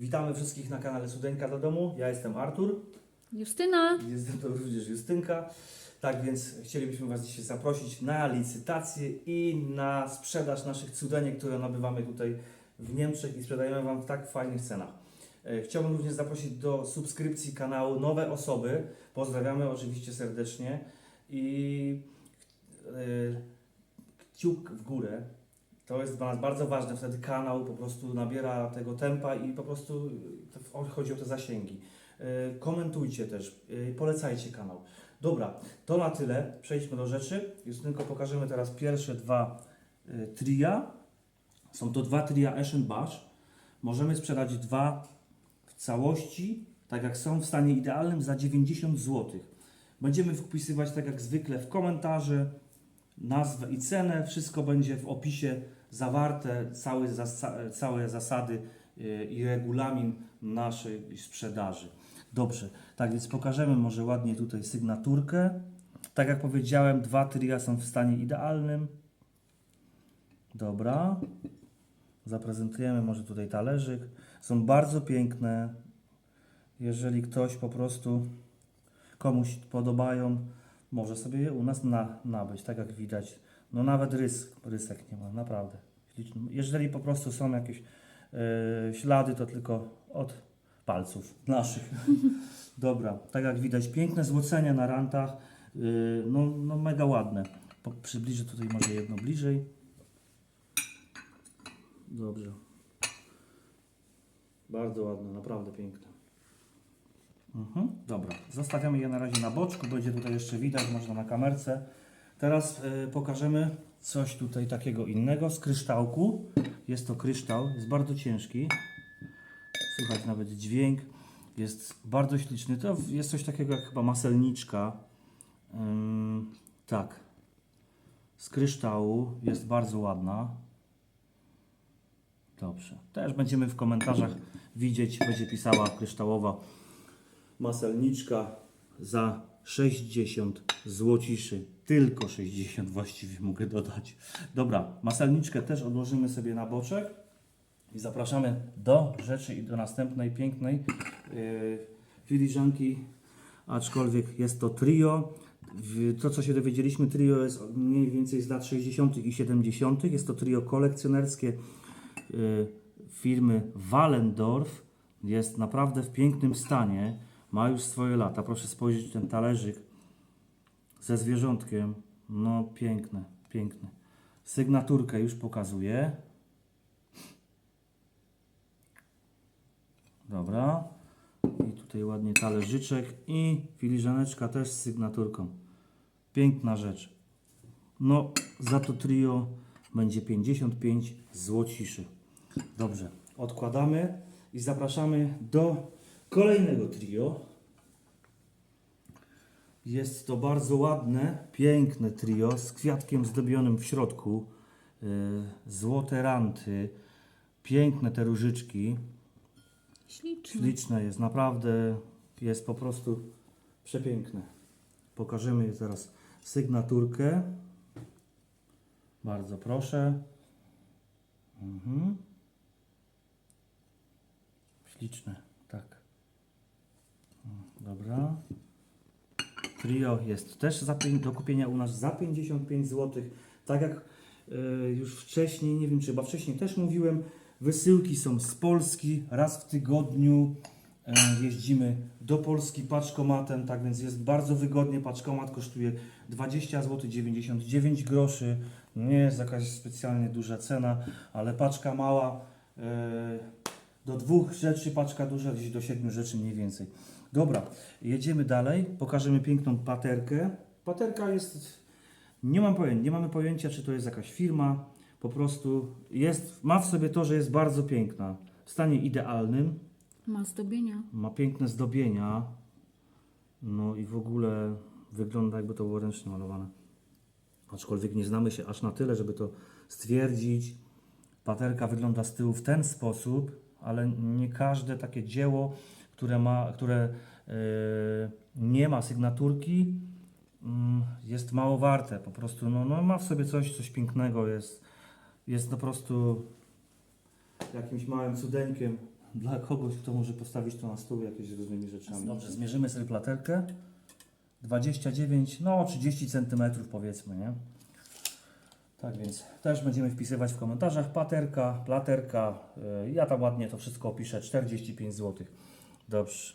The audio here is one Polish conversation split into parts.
Witamy wszystkich na kanale Sudeńka do domu. Ja jestem Artur, Justyna. jestem to również Justynka. Tak więc chcielibyśmy Was dzisiaj zaprosić na licytację i na sprzedaż naszych cudeniek, które nabywamy tutaj w Niemczech i sprzedajemy Wam w tak fajnych cenach. E, Chciałbym również zaprosić do subskrypcji kanału nowe osoby. Pozdrawiamy oczywiście serdecznie i e, kciuk w górę. To jest dla nas bardzo ważne, wtedy kanał po prostu nabiera tego tempa i po prostu chodzi o te zasięgi. E, Komentujcie też, e, polecajcie kanał. Dobra, to na tyle. Przejdźmy do rzeczy. Już tylko pokażemy teraz pierwsze dwa e, tria. Są to dwa tria Eschenbach. Możemy sprzedać dwa w całości, tak jak są, w stanie idealnym za 90 zł. Będziemy wpisywać tak jak zwykle w komentarze nazwę i cenę. Wszystko będzie w opisie zawarte, całe, całe zasady y, i regulamin naszej sprzedaży. Dobrze, tak więc pokażemy może ładnie tutaj sygnaturkę. Tak jak powiedziałem, dwa tria są w stanie idealnym. Dobra. Zaprezentujemy może tutaj talerzyk. Są bardzo piękne. Jeżeli ktoś po prostu komuś podobają, może sobie je u nas na, nabyć, tak jak widać. No nawet rys, rysek nie ma, naprawdę. Jeżeli po prostu są jakieś e, ślady, to tylko od palców naszych. Dobra, tak jak widać, piękne złocenie na rantach, yy, no, no mega ładne. Po, przybliżę tutaj może jedno bliżej. Dobrze. Bardzo ładne, naprawdę piękne. Mhm, dobra, zostawiamy je na razie na boczku, będzie tutaj jeszcze widać, można na kamerce. Teraz y, pokażemy coś tutaj takiego innego z kryształku. Jest to kryształ, jest bardzo ciężki. Słychać nawet dźwięk. Jest bardzo śliczny. To jest coś takiego jak chyba maselniczka. Ym, tak. Z kryształu. Jest bardzo ładna. Dobrze. Też będziemy w komentarzach widzieć, będzie pisała kryształowa maselniczka za 60 złociszy. Tylko 60 właściwie mogę dodać. Dobra, maselniczkę też odłożymy sobie na boczek. I zapraszamy do rzeczy i do następnej pięknej yy, filiżanki, aczkolwiek jest to trio. To, co się dowiedzieliśmy, trio jest mniej więcej z lat 60. i 70. Jest to trio kolekcjonerskie yy, firmy Wallendorf. Jest naprawdę w pięknym stanie. Ma już swoje lata. Proszę spojrzeć ten talerzyk ze zwierzątkiem. No piękne, piękne. Sygnaturkę już pokazuję. Dobra. I tutaj ładnie talerzyczek i filiżaneczka też z sygnaturką. Piękna rzecz. No, za to trio będzie 55 złociszy. Dobrze, odkładamy i zapraszamy do kolejnego trio. Jest to bardzo ładne, piękne trio z kwiatkiem zdobionym w środku. Yy, złote ranty, piękne te różyczki. Śliczny. Śliczne jest, naprawdę jest po prostu przepiękne. Pokażemy je teraz sygnaturkę. Bardzo proszę. Mhm. Śliczne, Dobra. Trio jest też za, do kupienia u nas za 55 zł. Tak jak e, już wcześniej, nie wiem czy chyba wcześniej też mówiłem, wysyłki są z Polski. Raz w tygodniu e, jeździmy do Polski paczkomatem, tak więc jest bardzo wygodnie. Paczkomat kosztuje 20 zł 99 groszy. Nie jest jakaś specjalnie duża cena, ale paczka mała. e, do dwóch rzeczy paczka duża, gdzieś do siedmiu rzeczy mniej więcej. Dobra, jedziemy dalej. Pokażemy piękną paterkę. Paterka jest, nie mam pojęcia, nie mamy pojęcia, czy to jest jakaś firma. Po prostu jest, ma w sobie to, że jest bardzo piękna. W stanie idealnym. Ma zdobienia. Ma piękne zdobienia. No i w ogóle wygląda jakby to było ręcznie malowane. Aczkolwiek nie znamy się aż na tyle, żeby to stwierdzić. Paterka wygląda z tyłu w ten sposób, ale nie każde takie dzieło, które, ma, które e, nie ma sygnaturki, mm, jest mało warte. Po prostu no, no, ma w sobie coś, coś pięknego. Jest, jest po prostu jakimś małym cudeńkiem dla kogoś, kto może postawić to na stół jakieś różnymi rzeczami. Dobrze, zmierzymy sobie platerkę. 29, no 30 cm powiedzmy, nie? Tak więc też będziemy wpisywać w komentarzach paterka, platerka. y, Ja tam ładnie to wszystko opiszę. 45 zł. Dobrze.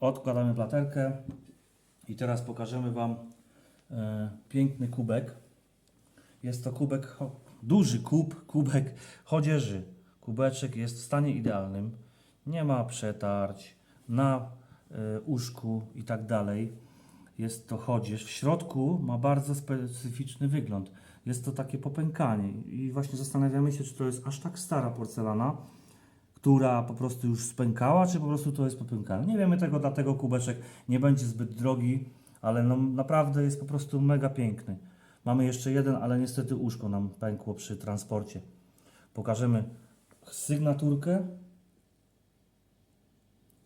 Odkładamy platerkę i teraz pokażemy Wam e, piękny kubek. Jest to kubek, duży kub, kubek chodzieży. Kubeczek jest w stanie idealnym. Nie ma przetarć na e, uszku i tak dalej. Jest to chodzież. W środku ma bardzo specyficzny wygląd. Jest to takie popękanie i właśnie zastanawiamy się, czy to jest aż tak stara porcelana, która po prostu już spękała, czy po prostu to jest popękane. Nie wiemy tego, dlatego kubeczek nie będzie zbyt drogi, ale no naprawdę jest po prostu mega piękny. Mamy jeszcze jeden, ale niestety uszko nam pękło przy transporcie. Pokażemy sygnaturkę.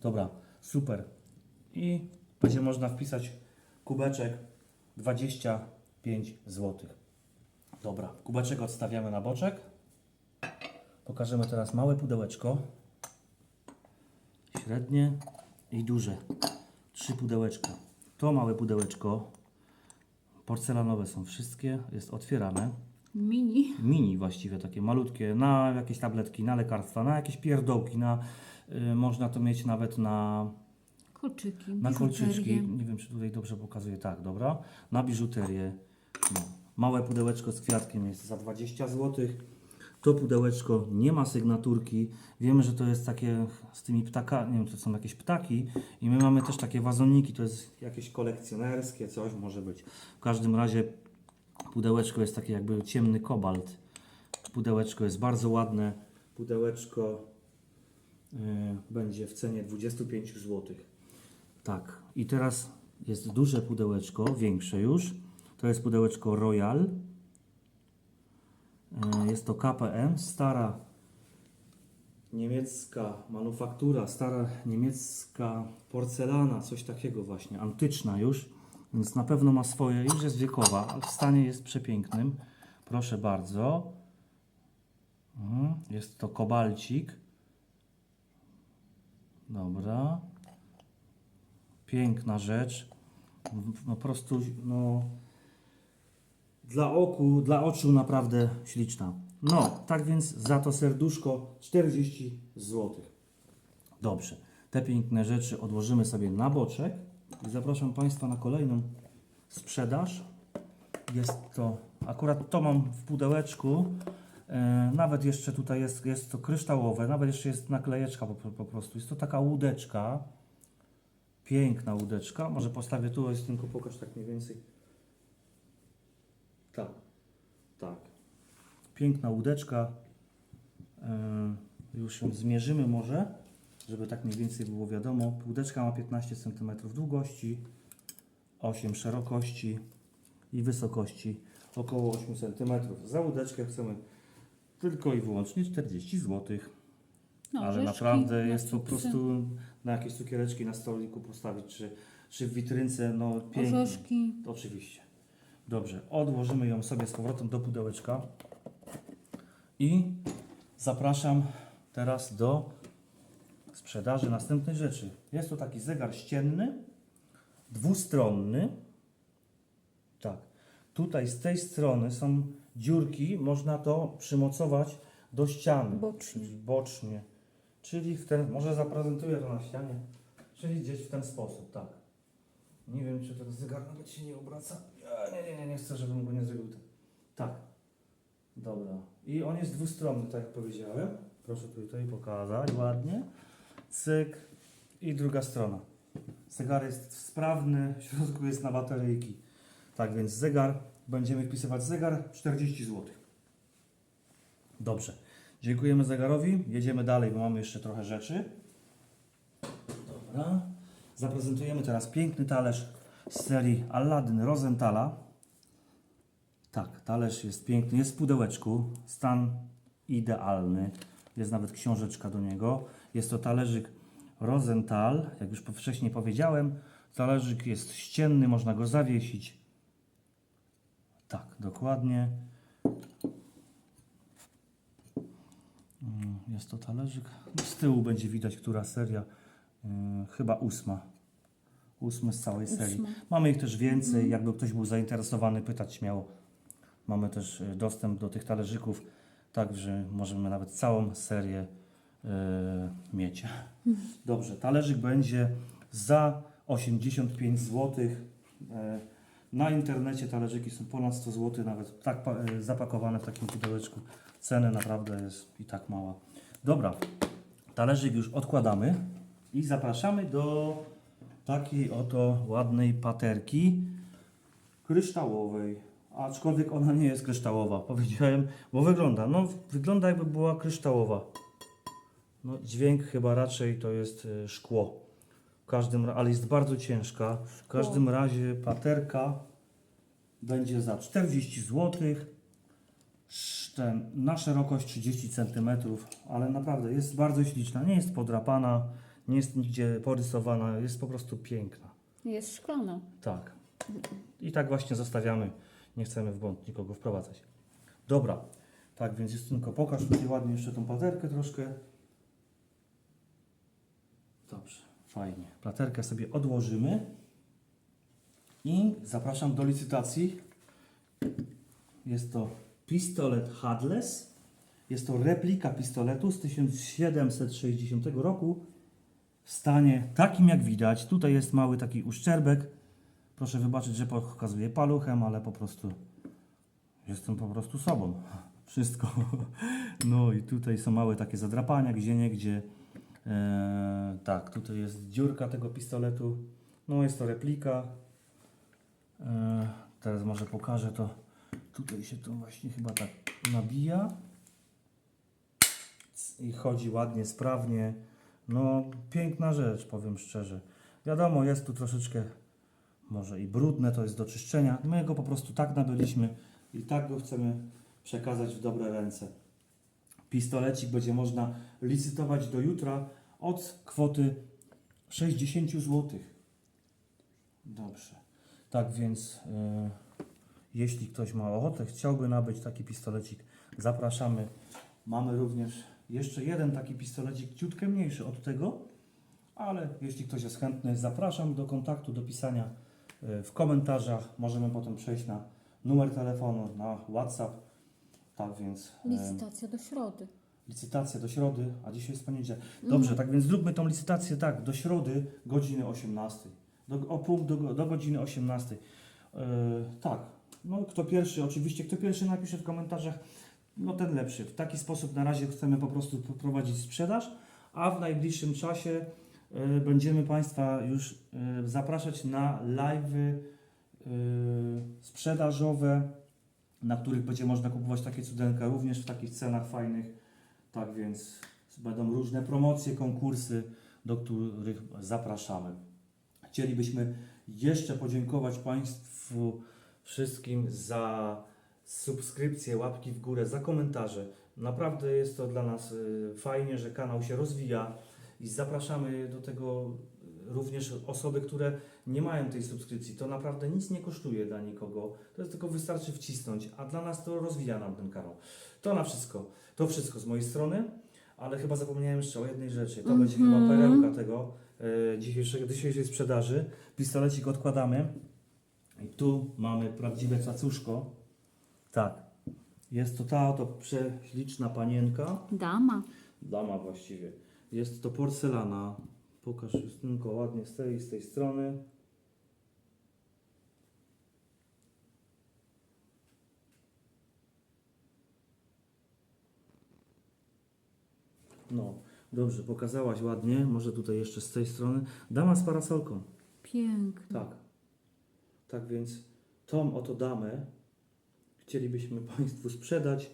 Dobra, super. I będzie można wpisać kubeczek 25 zł. Dobra, kubeczek odstawiamy na boczek. Pokażemy teraz małe pudełeczko. Średnie i duże. Trzy pudełeczka. To małe pudełeczko. Porcelanowe są wszystkie. Jest otwierane. Mini. Mini właściwie, takie malutkie. Na jakieś tabletki, na lekarstwa, na jakieś pierdołki. Na, y, można to mieć nawet na Kolczyki. na kolczyczki, nie wiem czy tutaj dobrze pokazuje, tak, dobra. Na biżuterię. No. Małe pudełeczko z kwiatkiem jest za 20 zł. To pudełeczko nie ma sygnaturki. Wiemy, że to jest takie z tymi ptakami, nie wiem, to są jakieś ptaki. I my mamy też takie wazoniki, to jest jakieś kolekcjonerskie, coś może być. W każdym razie pudełeczko jest takie jakby ciemny kobalt. Pudełeczko jest bardzo ładne. Pudełeczko y, będzie w cenie 25 zł. Tak, i teraz jest duże pudełeczko, większe już. To jest pudełeczko Royal. E, Jest to KPM, stara niemiecka manufaktura, stara niemiecka porcelana, coś takiego właśnie, antyczna już, więc na pewno ma swoje, już jest wiekowa, ale w stanie jest przepięknym. Proszę bardzo. Mhm, Jest to kobalcik. Dobra. Piękna rzecz. No po prostu, no dla oku, dla oczu naprawdę śliczna. No, tak więc za to serduszko 40 zł. Dobrze. Te piękne rzeczy odłożymy sobie na boczek i zapraszam Państwa na kolejną sprzedaż. Jest to, akurat to mam w pudełeczku. E, nawet jeszcze tutaj jest, jest to kryształowe, nawet jeszcze jest naklejeczka po, po prostu. Jest to taka łódeczka. Piękna łódeczka. Może postawię tu, jest tylko pokaż tak mniej więcej. Tak. Tak. Piękna łódeczka. Yy, już ją zmierzymy może, żeby tak mniej więcej było wiadomo. Łódeczka ma 15 cm długości, 8 szerokości i wysokości około 8 cm. Za łódeczkę chcemy tylko i wyłącznie 40 zł. No, Ale orzeszki, naprawdę jest po prostu na jakieś cukiereczki na stoliku postawić, czy, czy w witrynce, no pięknie. Orzeszki. Oczywiście. Dobrze, odłożymy ją sobie z powrotem do pudełeczka i zapraszam teraz do sprzedaży następnej rzeczy. Jest to taki zegar ścienny, dwustronny. Tak. Tutaj z tej strony są dziurki, można to przymocować do ściany. Bocznie. Czyli bocznie. Czyli w ten, może zaprezentuję to na ścianie, czyli gdzieś w ten sposób, tak. Nie wiem, czy ten zegar nawet się nie obraca. Nie, nie, nie, nie chcę, żebym go nie zrobił. tak. Tak. Dobra. I on jest dwustronny, tak jak powiedziałem. Proszę tutaj pokazać ładnie. Cyk. I druga strona. Zegar jest sprawny, w środku jest na bateryjki. Tak więc zegar, będziemy wpisywać zegar 40 zł. Dobrze. Dziękujemy zegarowi. Jedziemy dalej, bo mamy jeszcze trochę rzeczy. Dobra. Zaprezentujemy teraz piękny talerz z serii Aladdin Rosenthala. Tak, talerz jest piękny, jest w pudełeczku, stan idealny. Jest nawet książeczka do niego. Jest to talerzyk Rosenthal, jak już wcześniej powiedziałem. Talerzyk jest ścienny, można go zawiesić. Tak, dokładnie. Mm, Jest to talerzyk. Z tyłu będzie widać, która seria. Yy, chyba ósma. Ósmy z całej serii. Ósma. Mamy ich też więcej. Jakby ktoś był zainteresowany, pytać śmiało. Mamy też y, dostęp do tych talerzyków, także możemy nawet całą serię y, mieć. Dobrze, talerzyk będzie za 85 zł. Na internecie talerzyki są ponad 100 zł, nawet tak y, zapakowane w takim pudełeczku. Cena naprawdę jest i tak mała. Dobra, talerzyk już odkładamy i zapraszamy do takiej oto ładnej paterki kryształowej. Aczkolwiek ona nie jest kryształowa, powiedziałem, bo wygląda, no wygląda jakby była kryształowa. No dźwięk chyba raczej to jest y, szkło. W każdym, ale jest bardzo ciężka. W każdym razie paterka będzie za 40 zł. Ten, na szerokość 30 cm, ale naprawdę jest bardzo śliczna. Nie jest podrapana, nie jest nigdzie porysowana, jest po prostu piękna. Jest szklana. Tak. I tak właśnie zostawiamy. Nie chcemy w błąd nikogo wprowadzać. Dobra. Tak więc Justynko, pokaż tutaj ładnie jeszcze tą paterkę troszkę. Dobrze, fajnie. Platerkę sobie odłożymy. I zapraszam do licytacji. Jest to pistolet Hadless. Jest to replika pistoletu z 1760 roku w stanie takim jak widać. Tutaj jest mały taki uszczerbek. Proszę wybaczyć, że pokazuję paluchem, ale po prostu jestem po prostu sobą. Wszystko. No i tutaj są małe takie zadrapania, gdzie nie gdzie. Eee, tak, tutaj jest dziurka tego pistoletu. No jest to replika. Eee, teraz może pokażę to. Tutaj się to właśnie chyba tak nabija. I chodzi ładnie, sprawnie. No, piękna rzecz, powiem szczerze. Wiadomo, jest tu troszeczkę może i brudne, to jest do czyszczenia. My go po prostu tak nabyliśmy i tak go chcemy przekazać w dobre ręce. Pistolecik będzie można licytować do jutra od kwoty 60 zł. Dobrze. Tak więc, e, jeśli ktoś ma ochotę, chciałby nabyć taki pistolecik, zapraszamy. Mamy również jeszcze jeden taki pistolecik, ciutkę mniejszy od tego, ale jeśli ktoś jest chętny, zapraszam do kontaktu, do pisania e, w komentarzach. Możemy potem przejść na numer telefonu, na WhatsApp. Tak więc Licytacja do środy. licytacja do środy, a dzisiaj jest poniedziałek. Dobrze, tak więc zróbmy tą licytację tak, do środy godziny 18. Do, o punkt do, do godziny 18. E, tak, no kto pierwszy, oczywiście, kto pierwszy napisze w komentarzach, no ten lepszy. W taki sposób na razie chcemy po prostu prowadzić sprzedaż, a w najbliższym czasie e, będziemy Państwa już e, zapraszać na live'y e, sprzedażowe, na których będzie można kupować takie cudenka również w takich cenach fajnych. Tak więc będą różne promocje, konkursy, do których zapraszamy. Chcielibyśmy jeszcze podziękować Państwu wszystkim za subskrypcje, łapki w górę, za komentarze. Naprawdę jest to dla nas y, fajnie, że kanał się rozwija i zapraszamy do tego również osoby, które nie mają tej subskrypcji. To naprawdę nic nie kosztuje dla nikogo. To jest tylko wystarczy wcisnąć, a dla nas to rozwija nam ten kanał. To na wszystko. To wszystko z mojej strony, ale chyba zapomniałem jeszcze o jednej rzeczy. To będzie chyba Mhm. perełka tego e, dzisiejszego, dzisiejszej sprzedaży. Pistolecik odkładamy. I tu mamy prawdziwe cacuszko. Tak. Jest to ta oto prześliczna panienka. Dama. Dama właściwie. Jest to porcelana. Pokaż Justynko ładnie z tej z tej strony. No, dobrze, pokazałaś ładnie. Może tutaj jeszcze z tej strony. Dama z parasolką. Piękna. Tak. Tak więc tą oto damę chcielibyśmy Państwu sprzedać.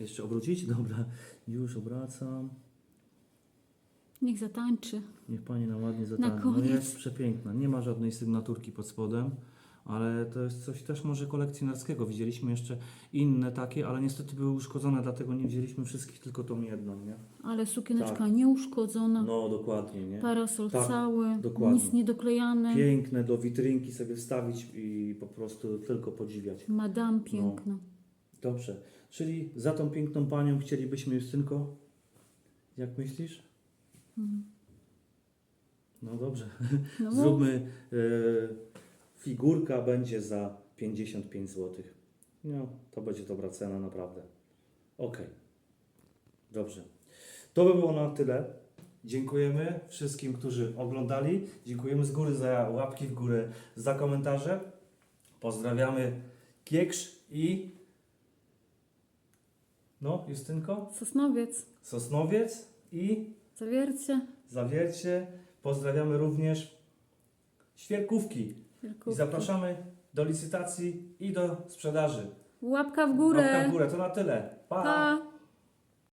Jeszcze obrócić? Dobra, już obracam. Niech zatańczy. Niech Pani nam ładnie zatańczy. No koniec. jest przepiękna. Nie ma żadnej sygnaturki pod spodem, ale to jest coś też może kolekcjonerskiego. Widzieliśmy jeszcze inne takie, ale niestety były uszkodzone, dlatego nie wzięliśmy wszystkich, tylko tą jedną, nie? Ale sukieneczka Tak. nieuszkodzona. No, dokładnie, nie? Parasol Tak, cały. dokładnie. Nic niedoklejane. Piękne, do witrynki sobie wstawić i po prostu tylko podziwiać. Madame piękna. Dobrze. Czyli za tą piękną panią chcielibyśmy Justynko. Jak myślisz? No dobrze. No. Zróbmy y, figurka będzie za 55 zł. No, to będzie dobra cena naprawdę. Ok. Dobrze. To by było na tyle. Dziękujemy wszystkim, którzy oglądali. Dziękujemy z góry za łapki w górę, za komentarze. Pozdrawiamy Kieksz i no, Justynko, Sosnowiec. Sosnowiec i Zawiercie. Zawiercie. Pozdrawiamy również Świerkówki. I zapraszamy do licytacji i do sprzedaży. Łapka w górę. Łapka w górę, to na tyle. pa. pa.